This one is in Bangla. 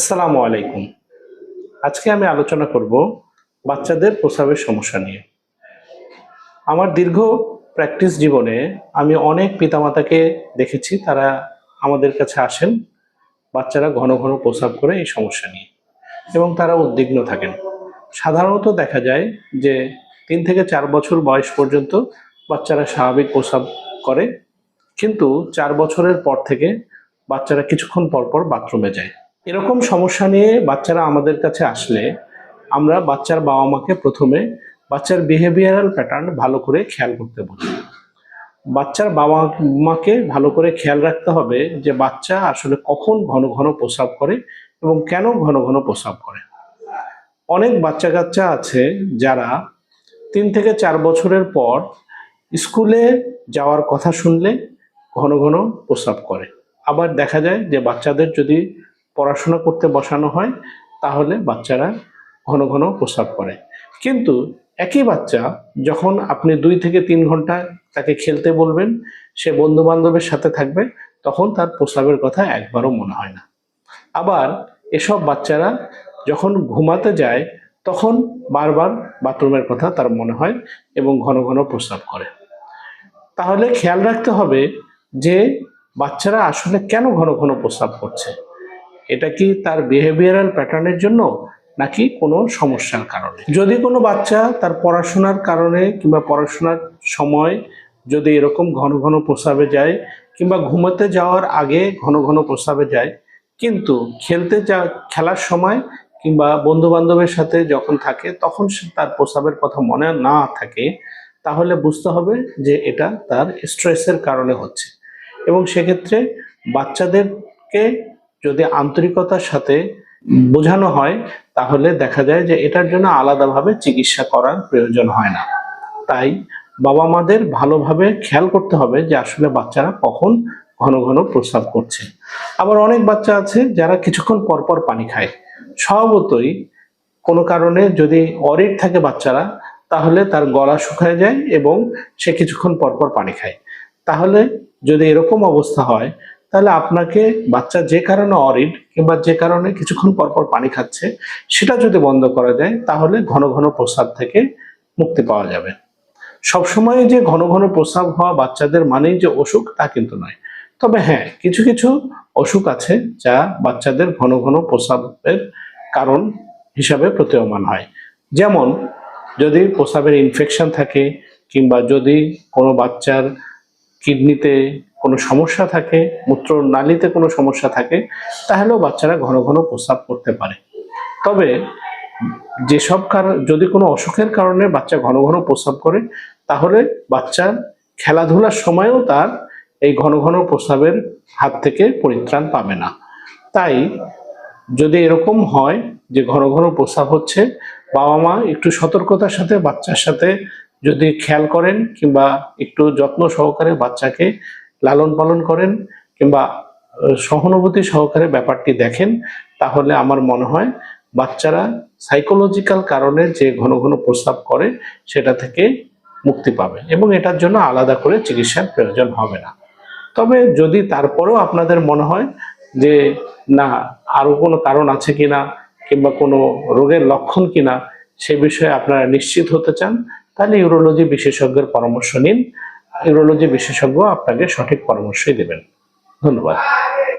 আসসালামু আলাইকুম। আজকে আমি আলোচনা করব বাচ্চাদের প্রস্রাবের সমস্যা নিয়ে। আমার দীর্ঘ প্র্যাকটিস জীবনে আমি অনেক পিতামাতাকে দেখেছি, তারা আমাদের কাছে আসেন, বাচ্চারা ঘন ঘন প্রস্রাব করে এই সমস্যা নিয়ে এবং তারা উদ্বিগ্ন থাকেন। সাধারণত দেখা যায় যে তিন থেকে চার বছর বয়স পর্যন্ত বাচ্চারা স্বাভাবিক প্রস্রাব করে, কিন্তু চার বছরের পর থেকে বাচ্চারা কিছুক্ষণ পর পর বাথরুমে যায়। এরকম সমস্যা নিয়ে বাচ্চারা আমাদের কাছে আসলে আমরা বাচ্চার বাবা মাকে প্রথমে বাচ্চার বিহেভিয়ারাল প্যাটার্ন ভালো করে খেয়াল করতে বলি। বাচ্চার বাবা মাকে ভালো করে খেয়াল রাখতে হবে যে বাচ্চা আসলে কখন ঘন ঘন প্রস্রাব করে এবং কেন ঘন ঘন প্রস্রাব করে। অনেক বাচ্চা কাচ্চা আছে যারা তিন থেকে চার বছরের পর স্কুলে যাওয়ার কথা শুনলে ঘন ঘন প্রস্রাব করে। আবার দেখা যায় যে বাচ্চাদের যদি পড়াশোনা করতে বসানো হয়, তাহলে বাচ্চারা ঘন ঘন প্রস্রাব করে। কিন্তু একই বাচ্চা যখন আপনি দুই থেকে তিন ঘণ্টা তাকে খেলতে বলবেন, সে বন্ধু বান্ধবের সাথে থাকবে, তখন তার প্রস্রাবের কথা একবারও মনে হয় না। আবার এসব বাচ্চারা যখন ঘুমাতে যায়, তখন বারবার বাথরুমের কথা তার মনে হয় এবং ঘন ঘন প্রস্রাব করে। তাহলে খেয়াল রাখতে হবে যে বাচ্চারা আসলে কেন ঘন ঘন প্রস্রাব করছে? এটা কি তার বিহেভিয়ারাল প্যাটার্নের জন্য নাকি কোনো সমস্যার কারণে? যদি কোনো বাচ্চা তার পড়াশোনার কারণে কিংবা পড়াশোনার সময় যদি এরকম ঘন ঘন প্রস্রাবে যায় কিংবা ঘুমাতে যাওয়ার আগে ঘন ঘন প্রস্রাবে যায়, কিন্তু খেলতে যা, খেলার সময় কিংবা বন্ধু বান্ধবের সাথে যখন থাকে তখন সে তার প্রস্রাবের কথা মনে না থাকে, তাহলে বুঝতে হবে যে এটা তার স্ট্রেসের কারণে হচ্ছে। এবং সেক্ষেত্রে বাচ্চাদেরকে যদি আন্তরিকতার সাথে বোঝানো হয়, তাহলে দেখা যায় যে এটার জন্য আলাদাভাবে চিকিৎসা করার প্রয়োজন হয় না। তাই বাবা মাদের ভালোভাবে খেয়াল করতে হবে যে আসলে বাচ্চারা কখন ঘন ঘন প্রস্রাব করছে। আবার অনেক বাচ্চা আছে যারা কিছুক্ষণ পর পর পানি খায়। স্বভাবতই কোনো কারণে যদি অরিড থাকে বাচ্চারা, তাহলে তার গলা শুকায় যায় এবং সে কিছুক্ষণ পর পর পানি খায়। তাহলে যদি এরকম অবস্থা হয় তাহলে আপনাকে বাচ্চা যে কারণে অরিড কিংবা যে কারণে কিছুক্ষণ পর পর পানি খাচ্ছে, সেটা যদি বন্ধ করা যায়, তাহলে ঘন ঘন প্রস্রাব থেকে মুক্তি পাওয়া যাবে। সবসময় যে ঘন ঘন প্রস্রাব হওয়া বাচ্চাদের মানেই যে অসুখ, তা কিন্তু নয়। তবে হ্যাঁ কিছু কিছু অসুখ আছে যা বাচ্চাদের ঘন ঘন প্রস্রাবের কারণ হিসাবে প্রতীয়মান হয়। যেমন, যদি প্রস্রাবের ইনফেকশন থাকে কিংবা যদি কোনো বাচ্চার কিডনিতে কোনো সমস্যা থাকে মূত্র নালীতে কোনো সমস্যা থাকে, তাহলেও বাচ্চারা ঘন ঘন প্রস্রাব করতে পারে। তবে যেসব কারণ যদি কোনো অসুখের কারণে বাচ্চা ঘন ঘন প্রস্রাব করে, তাহলে বাচ্চার খেলাধুলার সময়ও তার এই ঘন ঘন প্রস্রাবের হাত থেকে পরিত্রাণ পাবে না। তাই যদি এরকম হয় যে ঘন ঘন প্রস্রাব হচ্ছে, বাবা মা একটু সতর্কতার সাথে বাচ্চার সাথে যদি খেয়াল করেন কিংবা একটু যত্ন সহকারে বাচ্চাকে লালন পালন করেন কিংবা সহানুভূতি সহকারে ব্যাপারটি দেখেন, তাহলে আমার মনে হয় বাচ্চারা সাইকোলজিক্যাল কারণে যে ঘন ঘন প্রস্রাব করে, সেটা থেকে মুক্তি পাবে এবং এটার জন্য আলাদা করে চিকিৎসার প্রয়োজন হবে না। তবে যদি তারপরেও আপনাদের মনে হয় যে, না, আরও কোনো কারণ আছে কিনা কিংবা কোনো রোগের লক্ষণ কিনা সে বিষয়ে আপনারা নিশ্চিত হতে চান, তাহলে ইউরোলজি বিশেষজ্ঞের পরামর্শ নিন। ইউরোলজি বিশেষজ্ঞ আপনাকে সঠিক পরামর্শই দেবেন। ধন্যবাদ।